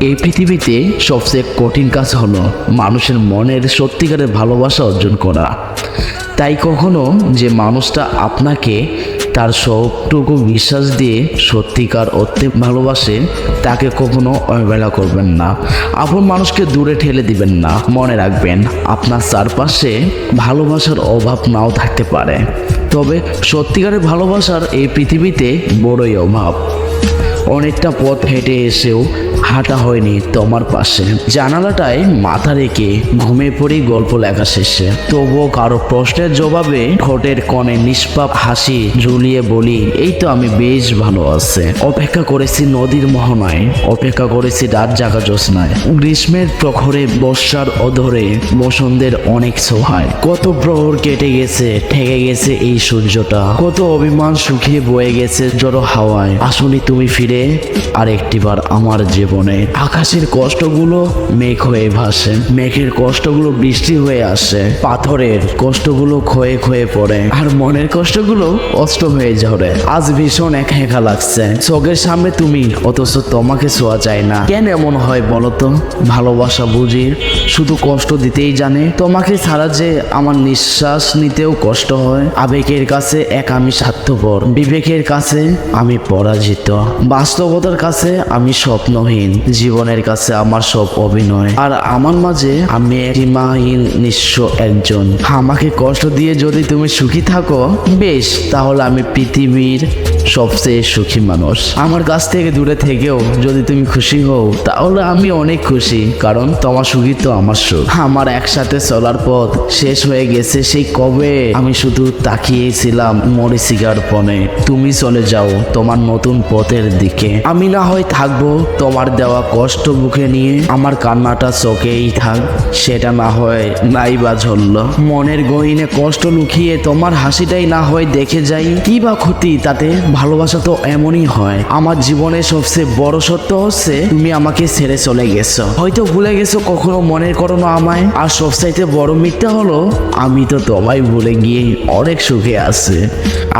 এই পৃথিবীতে সবচেয়ে কঠিন কাজ হলো মানুষের মনের সত্যিকারের ভালোবাসা অর্জন করা। তাই কখনো যে মানুষটা আপনাকে তার সবটুকু বিশ্বাস দিয়ে সত্যিকার অর্থে ভালোবাসে, তাকে কখনো অবহেলা করবেন না। আপন মানুষকে দূরে ঠেলে দিবেন না। মনে রাখবেন, আপনার চারপাশে ভালোবাসার অভাব নাও থাকতে পারে। তবে সত্যিকারের ভালোবাসার এই পৃথিবীতে বড়ই অভাব। অনেকটা পথ হেঁটে এসেও হাঁটা হয়নি তোমার পাশে। জানালাটায় মাথা রেখে ঘুমে পড়ে গল্প লেখা শেষে। তবুও কারও প্রশ্নের জবাবে ঠোঁটের কনে নিষ্পাপ হাসি ঝুলিয়ে বলি, এই তো আমি বেশ ভালো আছে। অপেক্ষা করেছি নদীর মোহনায়। অপেক্ষা করেছি রাত জাগা জ্যোৎস্নায়। গ্রীষ্মের প্রখরে বর্ষার অধরে বসন্তের অনেক সোহায়। কত প্রহর কেটে গেছে, ঠেকে গেছে এই সূর্যটা। কত অভিমান শুকিয়ে বয়ে গেছে জড়ো হাওয়ায়। আসুনি তুমি ফিরে আর একটিবার আমার জীবনে আকাশের কষ্টগুলো মেঘ হয়ে ভাসে। মেঘের কষ্টগুলো বৃষ্টি হয়ে আসে। পাথরের কষ্টগুলো ক্ষয়ে ক্ষয়ে পড়ে। আর মনের কষ্টগুলো অষ্ট হয়ে ঝরে। আজ ভীষণ একা একা লাগছে। চোখের সামনে তুমি, অথচ তোমাকে ছোঁয়া যায় না। কেন এমন হয় বলতো ভালোবাসা বুঝি শুধু কষ্ট দিতেই জানে। তোমাকে ছাড়া যে আমার নিঃশ্বাস নিতেও কষ্ট হয়। আবেগের কাছে এক আমি স্বার্থপর। বিবেকের কাছে আমি পরাজিত। বাস্তবতার কাছে আমি স্বপ্নহীন, জীবনের কাছে আমার সব অভিনয়। আর আমার মাঝে আমি সীমাহীন, নিঃস্ব একজন। আমাকে কষ্ট দিয়ে যদি তুমি সুখী থাকো, বেশ, তাহলে আমি পৃথিবীর সবচেয়ে সুখী মানুষ। আমার কাছ থেকে দূরে থেকেও যদি তুমি খুশি হও, তাহলে আমি অনেক খুশি, কারণ তোমার সুখী তো আমার সুখ। আমার একসাথে চলার পথ শেষ হয়ে গেছে, সেই কবে আমি শুধু তাকিয়েছিলাম মরিচিকার পনে তুমি চলে যাও তোমার নতুন পথের দিকে। আমি না হয় থাকব তোমার দেওয়া কষ্ট বুকে নিয়ে। আমার কান্নাটা চোখেই থাক, সেটা না হয় নাই বা ঝরল। মনের গহিনে কষ্ট লুকিয়ে তোমার হাসিটাই না হয় দেখে যাই। কি বা ক্ষতি তাতে? ভালোবাসা তো এমনই হয়। আমার জীবনে সবচেয়ে বড় সত্য হচ্ছে, তুমি আমাকে ছেড়ে চলে গেছো। হয়তো ভুলে গেছো কখনো মনের করো না আমায়। আর সবচাইতে বড় মিথ্যা হলো, আমি তো তোমায় ভুলে গিয়ে অনেক সুখে আছে।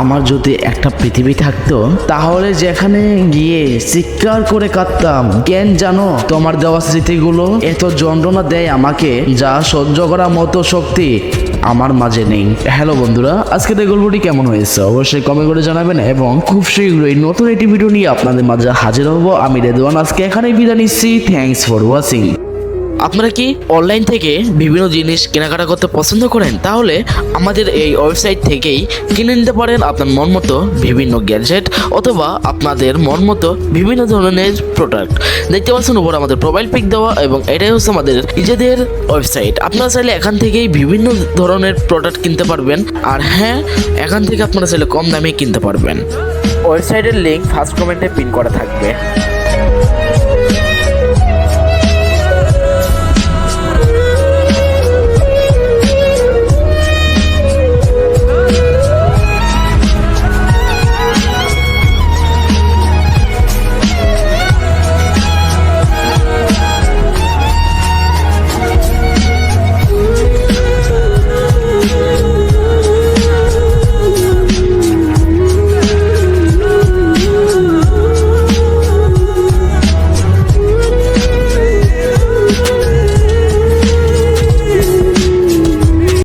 আমার যদি একটা পৃথিবী থাকতো, তাহলে যেখানে গিয়ে চিৎকার করে কাঁদতাম। জ্ঞান জানো, তোমার দেওয়া স্মৃতিগুলো এত যন্ত্রণা দেয় আমাকে, যা সহ্য করার মতো শক্তি আমার মাঝে নেই। হ্যালো বন্ধুরা, আজকে এই গল্পটি কেমন হয়েছে? অবশ্যই কমেন্ট করে জানাবেন এবং খুব শীঘ্রই নতুন একটি ভিডিও নিয়ে আপনাদের মাঝে হাজির হব। আমি রেদওয়ান, আজকে এখানেই বিদায় নিচ্ছি। থ্যাংকস ফর ওয়াচিং আপনারা কি অনলাইন থেকে বিভিন্ন জিনিস কেনাকাটা করতে পছন্দ করেন? তাহলে আমাদের এই ওয়েবসাইট থেকেই কিনে নিতে পারেন আপনার মন মতো বিভিন্ন গ্যাজেট অথবা আপনাদের মন মতো বিভিন্ন ধরনের প্রোডাক্ট দেখতে পাচ্ছেন উপর আমাদের প্রোফাইল পিক দেওয়া এবং এটাই হচ্ছে আমাদের নিজেদের ওয়েবসাইট আপনারা চাইলে এখান থেকেই বিভিন্ন ধরনের প্রোডাক্ট কিনতে পারবেন আর হ্যাঁ এখান থেকে আপনারা চাইলে কম দামে কিনতে পারবেন। ওয়েবসাইটের লিঙ্ক ফার্স্ট কমেন্টে পিন করা থাকবে।